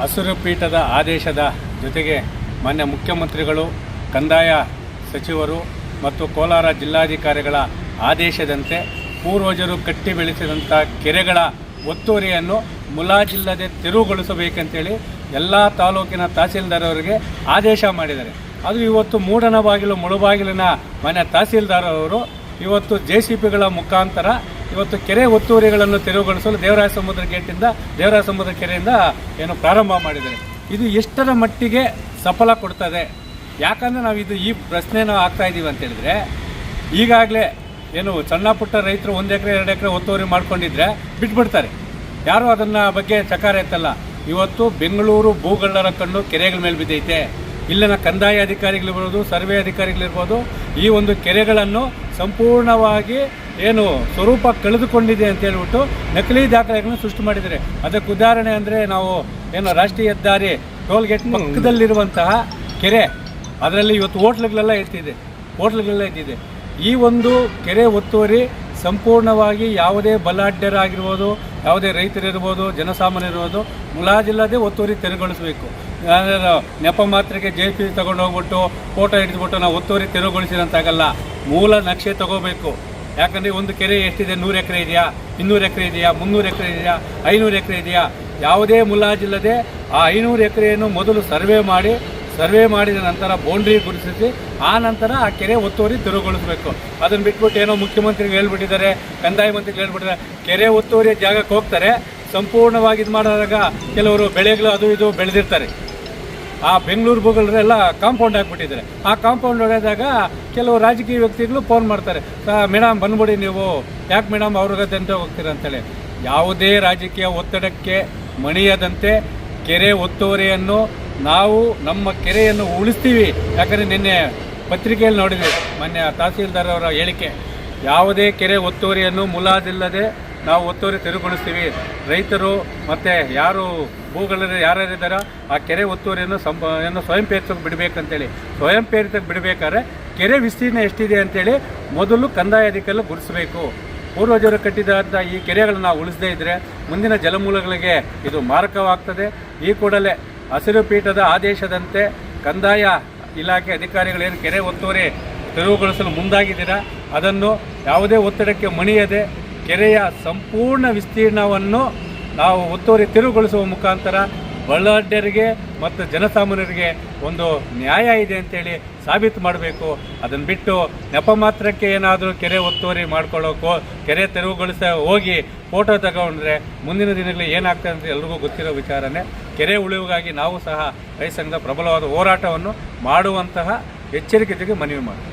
ಹಸಿರು ಪೀಠದ ಆದೇಶದ ಜೊತೆಗೆ ಮಾನ್ಯ ಮುಖ್ಯಮಂತ್ರಿಗಳು, ಕಂದಾಯ ಸಚಿವರು ಮತ್ತು ಕೋಲಾರ ಜಿಲ್ಲಾಧಿಕಾರಿಗಳ ಆದೇಶದಂತೆ ಪೂರ್ವಜರು ಕಟ್ಟಿ ಬೆಳೆಸಿದಂಥ ಕೆರೆಗಳ ಒತ್ತುವರಿಯನ್ನು ಮುಲಾಜಿಲ್ಲದೆ ತೆರವುಗೊಳಿಸಬೇಕಂತೇಳಿ ಎಲ್ಲ ತಾಲೂಕಿನ ತಹಸೀಲ್ದಾರವರಿಗೆ ಆದೇಶ ಮಾಡಿದ್ದಾರೆ. ಅದು ಇವತ್ತು ಮೂಡನ ಬಾಗಿಲು ಮುಳುಬಾಗಿಲಿನ ಮನೆ ತಹಸೀಲ್ದಾರ್ ಅವರು ಇವತ್ತು ಜೆ ಸಿ ಪಿಗಳ ಮುಖಾಂತರ ಇವತ್ತು ಕೆರೆ ಒತ್ತುವರಿಗಳನ್ನು ತೆರವುಗೊಳಿಸಲು ದೇವರಾಯ ಸಮುದ್ರ ಗೇಟಿಂದ ದೇವರಾಯ ಸಮುದ್ರ ಕೆರೆಯಿಂದ ಏನು ಪ್ರಾರಂಭ ಮಾಡಿದ್ದಾರೆ. ಇದು ಎಷ್ಟರ ಮಟ್ಟಿಗೆ ಸಫಲ ಕೊಡ್ತದೆ? ಯಾಕಂದರೆ ನಾವು ಇದು ಈ ಪ್ರಶ್ನೆನ ಆಗ್ತಾ ಇದ್ದೀವಿ ಅಂತ ಹೇಳಿದ್ರೆ, ಈಗಾಗಲೇ ಏನು ಸಣ್ಣ ಪುಟ್ಟ ರೈತರು ಒಂದು ಎಕರೆ, ಎರಡು ಎಕರೆ ಒತ್ತುವರಿ ಮಾಡ್ಕೊಂಡಿದ್ರೆ ಬಿಟ್ಬಿಡ್ತಾರೆ. ಯಾರೂ ಅದನ್ನ ಬಗ್ಗೆ ಚಕಾರ ಎತ್ತಲ್ಲ. ಇವತ್ತು ಬೆಂಗಳೂರು ಭೂಗಳ್ಳರ ಕಣ್ಣು ಕೆರೆಗಳ ಮೇಲೆ ಬಿದ್ದೈತೆ. ಇಲ್ಲಿನ ಕಂದಾಯ ಅಧಿಕಾರಿಗಳಿರ್ಬೋದು ಸರ್ವೆ ಅಧಿಕಾರಿಗಳಿರ್ಬೋದು ಈ ಒಂದು ಕೆರೆಗಳನ್ನು ಸಂಪೂರ್ಣವಾಗಿ ಏನು ಸ್ವರೂಪ ಕಳೆದುಕೊಂಡಿದೆ ಅಂತ ಹೇಳ್ಬಿಟ್ಟು ನಕಲಿ ದಾಖಲೆಗಳನ್ನು ಸೃಷ್ಟಿ ಮಾಡಿದ್ದಾರೆ. ಅದಕ್ಕೆ ಉದಾಹರಣೆ ಅಂದರೆ ನಾವು ಏನು ರಾಷ್ಟ್ರೀಯ ಹೆದ್ದಾರಿ ಟೋಲ್ ಗೇಟ್ ಪಕ್ಕದಲ್ಲಿರುವಂತಹ ಕೆರೆ ಅದರಲ್ಲಿ ಇವತ್ತು ಹೋಟ್ಲುಗಳೆಲ್ಲ ಇರ್ತಿದೆ. ಹೋಟ್ಲುಗಳೆಲ್ಲ ಇದ್ದಿದೆ. ಈ ಒಂದು ಕೆರೆ ಒತ್ತುವರಿ ಸಂಪೂರ್ಣವಾಗಿ ಯಾವುದೇ ಬಲಾಢ್ಯರಾಗಿರ್ಬೋದು ಯಾವುದೇ ರೈತರಿರ್ಬೋದು ಜನಸಾಮಾನ್ಯರಿರ್ಬೋದು ಮುಲಾಜಿಲ್ಲದೆ ಒತ್ತುವರಿ ತೆರವುಗೊಳಿಸಬೇಕು. ನೆಪ ಮಾತ್ರಕ್ಕೆ ಜೆ ಪಿ ತಗೊಂಡು ಹೋಗ್ಬಿಟ್ಟು ಫೋಟೋ ಹಿಡಿದ್ಬಿಟ್ಟು ನಾವು ಒತ್ತುವರಿ ತೆರವುಗೊಳಿಸಿದಂತಾಗಲ್ಲ ಮೂಲ ನಕ್ಷೆ ತಗೋಬೇಕು. ಯಾಕಂದರೆ ಒಂದು ಕೆರೆ ಎಷ್ಟಿದೆ? ನೂರು ಎಕರೆ ಇದೆಯಾ? ಇನ್ನೂರು ಎಕರೆ ಇದೆಯಾ? ಮುನ್ನೂರು ಎಕರೆ ಇದೆಯಾ? ಐನೂರು ಎಕರೆ ಇದೆಯಾ? ಯಾವುದೇ ಮುಲಾಜಿಲ್ಲದೆ ಆ ಐನೂರು ಎಕರೆಯನ್ನು ಮೊದಲು ಸರ್ವೆ ಮಾಡಿ, ಸರ್ವೆ ಮಾಡಿದ ನಂತರ ಬೌಂಡ್ರಿ ಗುರುತಿಸಿ, ಆ ನಂತರ ಆ ಕೆರೆ ಒತ್ತುವರಿ ತೆರವುಗೊಳಿಸಬೇಕು. ಅದನ್ನು ಬಿಟ್ಬಿಟ್ಟು ಏನೋ ಮುಖ್ಯಮಂತ್ರಿಗೆ ಹೇಳ್ಬಿಟ್ಟಿದ್ದಾರೆ, ಕಂದಾಯ ಮಂತ್ರಿಗೆ ಹೇಳ್ಬಿಟ್ಟಿದ್ದಾರೆ, ಕೆರೆ ಒತ್ತುವರಿ ಜಾಗಕ್ಕೆ ಹೋಗ್ತಾರೆ, ಸಂಪೂರ್ಣವಾಗಿ ಇದು ಮಾಡಿದಾಗ ಕೆಲವರು ಬೆಳೆಗಳು ಅದು ಇದು ಬೆಳೆದಿರ್ತಾರೆ. ಆ ಬೆಂಗಳೂರು ಭೂಗಳೆಲ್ಲ ಕಾಂಪೌಂಡ್ ಹಾಕ್ಬಿಟ್ಟಿದ್ದಾರೆ. ಆ ಕಾಂಪೌಂಡ್ ಹೊಡೆದಾಗ ಕೆಲವು ರಾಜಕೀಯ ವ್ಯಕ್ತಿಗಳು ಫೋನ್ ಮಾಡ್ತಾರೆ. ಮೇಡಮ್ ಬಂದ್ಬಿಡಿ ನೀವು. ಯಾಕೆ ಮೇಡಮ್ ಅವ್ರಿಗೆ ಅಂತ ಹೋಗ್ತೀರ? ಅಂತೇಳಿ. ಯಾವುದೇ ರಾಜಕೀಯ ಒತ್ತಡಕ್ಕೆ ಮಣಿಯದಂತೆ ಕೆರೆ ಒತ್ತುವರಿಯನ್ನು ನಾವು ನಮ್ಮ ಕೆರೆಯನ್ನು ಉಳಿಸ್ತೀವಿ. ಯಾಕಂದರೆ ನಿನ್ನೆ ಪತ್ರಿಕೆಯಲ್ಲಿ ನೋಡಿದ್ವಿ. ಮೊನ್ನೆ ತಹಸೀಲ್ದಾರ್ ಅವರ ಹೇಳಿಕೆ, ಯಾವುದೇ ಕೆರೆ ಒತ್ತುವರಿಯನ್ನು ಮುಲಾಜಿಲ್ಲದೆ ನಾವು ಒತ್ತುವರಿ ತೆರವುಗೊಳಿಸ್ತೀವಿ. ರೈತರು ಮತ್ತು ಯಾರು ಭೂಗಳಲ್ಲಿ ಯಾರ್ಯಾರಿದ್ದಾರೋ ಆ ಕೆರೆ ಒತ್ತುವರಿಯನ್ನು ಸಂಪ ಏನು ಸ್ವಯಂ ಪ್ರೇರಿತಕ್ಕೆ ಬಿಡಬೇಕಂತೇಳಿ. ಸ್ವಯಂ ಪ್ರೇರಿತಕ್ಕೆ ಬಿಡಬೇಕಾದ್ರೆ ಕೆರೆ ವಿಸ್ತೀರ್ಣ ಎಷ್ಟಿದೆ ಅಂತೇಳಿ ಮೊದಲು ಕಂದಾಯ ಅಧಿಕಾರಿ ಗುರುತಿಸಬೇಕು. ಪೂರ್ವಜರು ಕಟ್ಟಿದಂಥ ಈ ಕೆರೆಗಳನ್ನು ನಾವು ಉಳಿಸದೇ ಇದ್ದರೆ ಮುಂದಿನ ಜಲಮೂಲಗಳಿಗೆ ಇದು ಮಾರಕವಾಗ್ತದೆ. ಈ ಕೂಡಲೇ ಹಸಿರು ಪೀಠದ ಆದೇಶದಂತೆ ಕಂದಾಯ ಇಲಾಖೆ ಅಧಿಕಾರಿಗಳೇನು ಕೆರೆ ಒತ್ತುವರಿ ತೆರವುಗೊಳಿಸಲು ಮುಂದಾಗಿದ್ದೀರಾ? ಅದನ್ನು ಯಾವುದೇ ಒತ್ತಡಕ್ಕೆ ಮಣಿಯದೆ ಕೆರೆಯ ಸಂಪೂರ್ಣ ವಿಸ್ತೀರ್ಣವನ್ನು ನಾವು ಒತ್ತುವರಿ ತೆರವುಗೊಳಿಸುವ ಮುಖಾಂತರ ಬಳ್ಳಾಢ್ಯರಿಗೆ ಮತ್ತು ಜನಸಾಮಾನ್ಯರಿಗೆ ಒಂದು ನ್ಯಾಯ ಇದೆ ಅಂತೇಳಿ ಸಾಬೀತು ಮಾಡಬೇಕು. ಅದನ್ನು ಬಿಟ್ಟು ನೆಪ ಮಾತ್ರಕ್ಕೆ ಏನಾದರೂ ಕೆರೆ ಒತ್ತುವರಿ ಮಾಡ್ಕೊಳ್ಳೋಕೋ, ಕೆರೆ ತೆರವುಗೊಳಿಸ ಹೋಗಿ ಫೋಟೋ ತಗೊಂಡ್ರೆ ಮುಂದಿನ ದಿನಗಳಲ್ಲಿ ಏನಾಗ್ತದೆ ಅಂತ ಎಲ್ರಿಗೂ ಗೊತ್ತಿರೋ ವಿಚಾರನೇ. ಕೆರೆ ಉಳಿವಿಗಾಗಿ ನಾವು ಸಹ ರೈತ ಸಂಘದ ಪ್ರಬಲವಾದ ಹೋರಾಟವನ್ನು ಮಾಡುವಂತಹ ಎಚ್ಚರಿಕೆ ಜೊತೆಗೆ ಮನವಿ ಮಾಡಿ